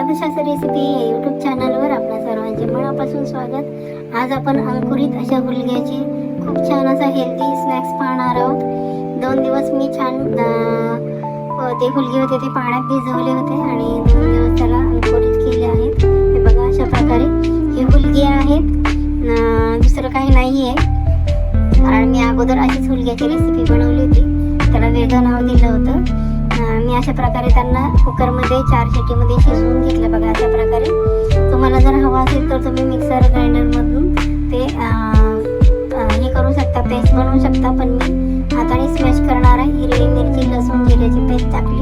स्वादशास्त्र recipe या YouTube चॅनलवर आपल्या सर्वांचे मनापासून स्वागत. आज आपण अंकुरित अशा गुलग्याचे खूप छान असा हेल्दी स्नॅक्स पाहणार आहोत. दोन दिवस मी छान ते गुलगे होते ते पाण्यात भिजवले होते आणि दोन दिवस त्याला अंकुरित केले आहेत हे बघा अशा प्रकारे हे गुलगे आहेत. दुसरं काही नाही आहे कारण मी अगोदर अशीच हुलग्याची रेसिपी बनवली होती. त्याला वेगळं नाव दिलं होतं. मी अशा प्रकारे त्यांना कुकरमध्ये चार शिटीमध्ये शिजवून घेतलं बघा अशा प्रकारे. तुम्हाला जर हवा असेल तर तुम्ही मिक्सर ग्राइंडरमधून ते हे करू शकता पेस्ट बनवू शकता. पण मी हाताने स्मॅश करणार आहे. हिरवी मिरची लसूण जिऱ्याची पेस्ट टाकली.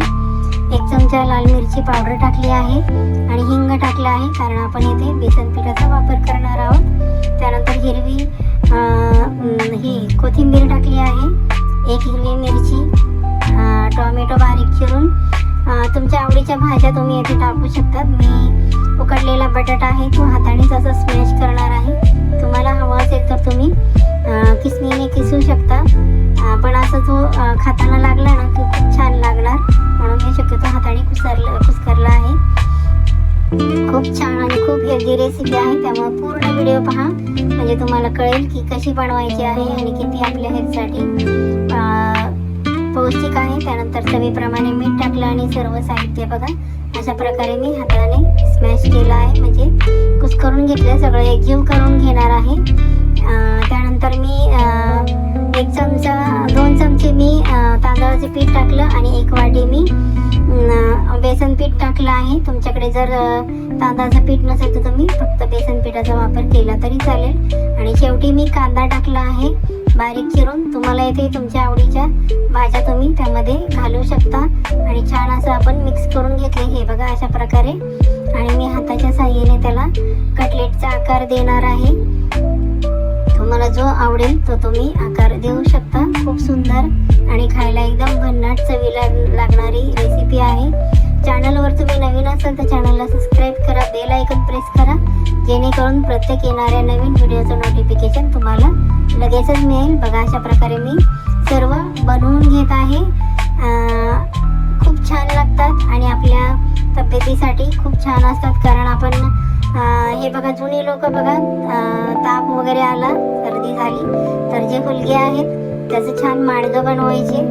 एक चमचा लाल मिरची पावडर टाकली आहे आणि हिंग टाकलं आहे. कारण आपण येथे बेसन पिठाचा वापर करणार आहोत. त्यानंतर हिरवी ही कोथिंबीर टाकली आहे. एक हिरवी मिरची तुमच्या आवडीच्या भाज्या तुम्ही येथे टाकू शकतात. मी उकडलेला बटाटा आहे तो हातानेच असं स्मॅश करणार आहे. तुम्हाला हवं असेल तर तुम्ही किसणीने किसू शकता. पण असं जो खाताना लागला ना की खूप छान लागणार. म्हणून मी शक्यतो हाताने कुसरला कुस्करला आहे. खूप छान आणि खूप हेल्दी रेसिपी आहे. त्यामुळे पूर्ण व्हिडिओ पहा. म्हणजे तुम्हाला कळेल की कशी बनवायची आहे आणि किती आपल्या हेल्थसाठी पौष्टिक आहे त्यानंतर चवीप्रमाणे मीठ टाकलं आणि सर्व साहित्य बघा. अशा प्रकारे मी हाताने स्मॅश केलं आहे. म्हणजे कुस्करून घेतलं सगळं एकजीव करून घेणार आहे. त्यानंतर मी एक चमचा दोन चमचे मी तांदळाचं तांदळाचे पीठ टाकलं आणि एक वाटी मी बेसन पीठ टाकलं आहे. तुमच्याकडे जर तांदळाचं पीठ नसेल तर तुम्ही फक्त बेसन पिठाचा वापर केला तरी चालेल. आणि शेवटी मी कांदा टाकला आहे. बारीक चिरून तुम्हाला इथे तुमच्या आवडीच्या भाज्या तुम्ही त्यामध्ये घालू शकता. आणि छान असं आपण मिक्स करून घेतले हे बघा अशा प्रकारे. आणि मी हाताच्या साह्याने त्याला कटलेटचा आकार देणार आहे. तुम्हाला जो आवडेल तो तुम्ही आकार देऊ शकता. खूप सुंदर आणि खायला एकदम भन्नाट चवीला लागणारी रेसिपी आहे. चॅनलवर तुम्ही नवीन असाल तर चॅनलला सबस्क्राईब करा. प्रेस करा. जेणेकरून प्रत्येक येणाऱ्या नवीन व्हिडिओचं नोटिफिकेशन तुम्हाला लगेचच मिळेल. बघा अशा प्रकारे मी सर्व बनवून घेत आहे. खूप छान लागतात आणि आपल्या तब्येतीसाठी खूप छान असतात. कारण आपण हे बघा जुनी लोक बघा ताप वगैरे आला सर्दी झाली तर जे फुलगे आहेत त्याचं छान माडगं बनवायचे.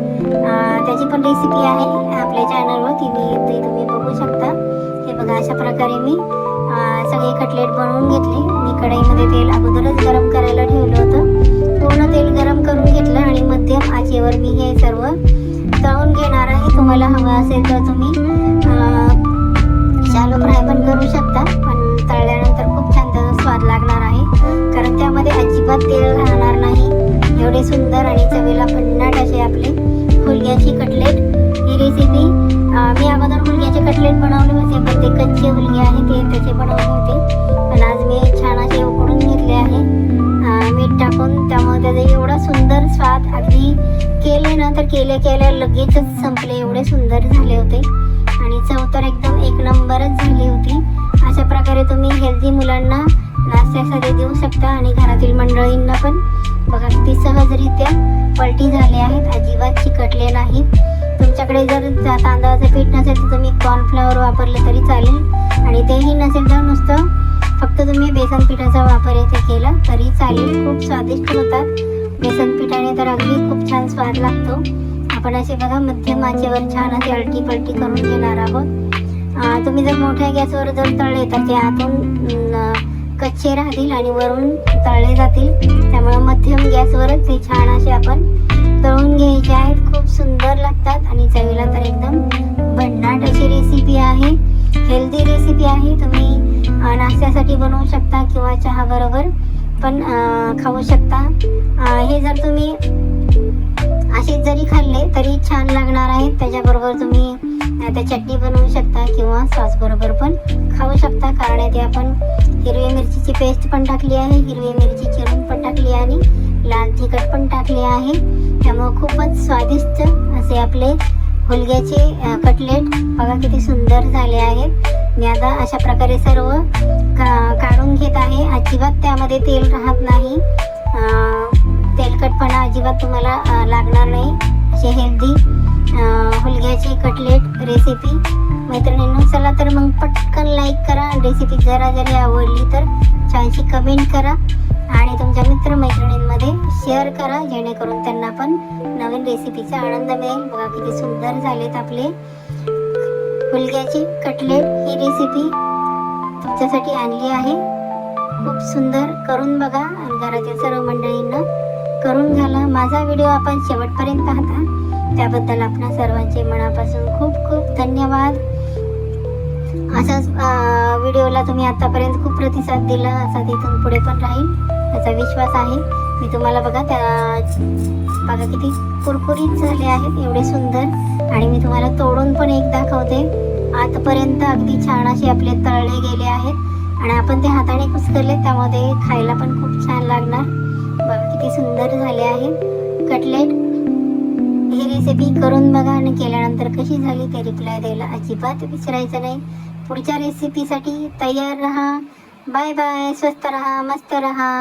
त्याची पण रेसिपी आहे आपल्या चॅनलवर ती मी ते तुम्ही बघू शकता. हे बघा अशा प्रकारे मी सगळे कटलेट बनवून घेतले. मी कढईमध्ये तेल अगोदरच गरम करायला ठेवलं होतं. पूर्ण तेल गरम करून घेतलं आणि मध्यम आचेवर मी हे सर्व तळून घेणार आहे. तुम्हाला हवं असेल तर तुम्ही शालो फ्राय पण करू शकता पण तळल्यानंतर खूप छान त्याचा स्वाद लागणार आहे. कारण त्यामध्ये अजिबात तेल राहणार नाही. एवढे सुंदर आणि चवीला भन्नाट असे आपले होते मुलगी आहे ते त्याचे बनवले होते. पण आज मी छान असे उकडून घेतले आहे. मीठ टाकून त्यामुळे त्याचा एवढा सुंदर स्वाद अगदी केले ना तर केल्या केल्या लगेचच संपले. एवढे सुंदर झाले होते. आणि चव तर एकदम एक नंबरच झाली होती. अशा प्रकारे तुम्ही हेल्दी मुलांना नाश्त्यासाठी देऊ शकता आणि घरातील मंडळींना पण. बघा किती सहजरित्या पलटी झाले आहेत. अजिबात चिकटले नाहीत. तुमच्याकडे जर तांदळाचं पीठ नसेल तर तुम्ही कॉर्नफ्लॉवर वापरलं तरी चालेल. आणि तेही नसेल तर नुसतं फक्त तुम्ही बेसन पिठाचा वापर येथे केला तरी चालेल. खूप स्वादिष्ट होतात. बेसन पिठाने तर अगदी खूप छान स्वाद लागतो. आपण असे बघा मध्यम आचेवर छान असे अलटी पलटी करून घेणार आहोत. तुम्ही जर मोठ्या गॅसवर जर तळले तर ते आतून कच्चे राहतील आणि वरून तळले जातील. त्यामुळे मध्यम गॅसवरच ते छान असे आपण तळून घ्यायचे आहेत. खूप सुंदर बनवू शकता किंवा चहा बरोबर पण खाऊ शकता. हे जर तुम्ही असे जरी खाल्ले तरी छान लागणार आहेत त्याच्याबरोबर तुम्ही आता त्या चटणी बनवू शकता किंवा सॉस बरोबर पण खाऊ शकता. कारण येथे आपण हिरवी मिरचीची पेस्ट पण टाकली आहे. हिरवी मिरची चिरून पण टाकली आहे आणि लाल तिखट पण टाकले आहे. त्यामुळं खूपच स्वादिष्ट असे आपले हुलग्याचे कटलेट. बघा किती सुंदर झाले आहेत. मी आता अशा प्रकारे सर्व का काढून घेत आहे. अजिबात त्यामध्ये तेल राहत नाही. तेलकटपणा अजिबात तुम्हाला लागणार नाही. असे हेल्दी हुलग्याची कटलेट रेसिपी मैत्रिणींनो चला तर मग पटकन लाईक करा. रेसिपी जरा जरी आवडली तर छानशी कमेंट करा. आणि तुमच्या मित्रमैत्रिणींमध्ये शेअर करा. जेणेकरून त्यांना पण नवीन रेसिपीचा आनंद मिळेल. बघा किती सुंदर झालेत आपले. हुलग्याची कटलेट ही रेसिपी तुमच्यासाठी आणली आहे. खूप सुंदर करून बघा आणि घरातील सर्व मंडळींना करून घाला माझा व्हिडिओ आपण शेवटपर्यंत पाहता. त्याबद्दल आपणा सर्वांचे मनापासून खूप खूप धन्यवाद. असाच व्हिडिओला तुम्ही आतापर्यंत खूप प्रतिसाद दिला असा तिथून पुढे पण राहील. याचा विश्वास आहे. मी तुम्हाला बघा त्या बघा किती कुरकुरीत झाले आहेत एवढे सुंदर. आणि मी तुम्हाला तोडून पण एक दाखवते. आतपर्यंत अगदी छान असे आपले तळले गेले आहेत. आणि आपण ते हाताने कुस्करले त्यामध्ये खायला पण खूप छान लागणार. बघा किती सुंदर झाले आहेत. कटलेट. ही रेसिपी करून बघा आणि केल्यानंतर कशी झाली ते रिप्लाय द्यायला अजिबात विसरायचं नाही. पुढच्या रेसिपीसाठी तयार राहा. बाय बाय स्वस्त राहा. मस्त राहा.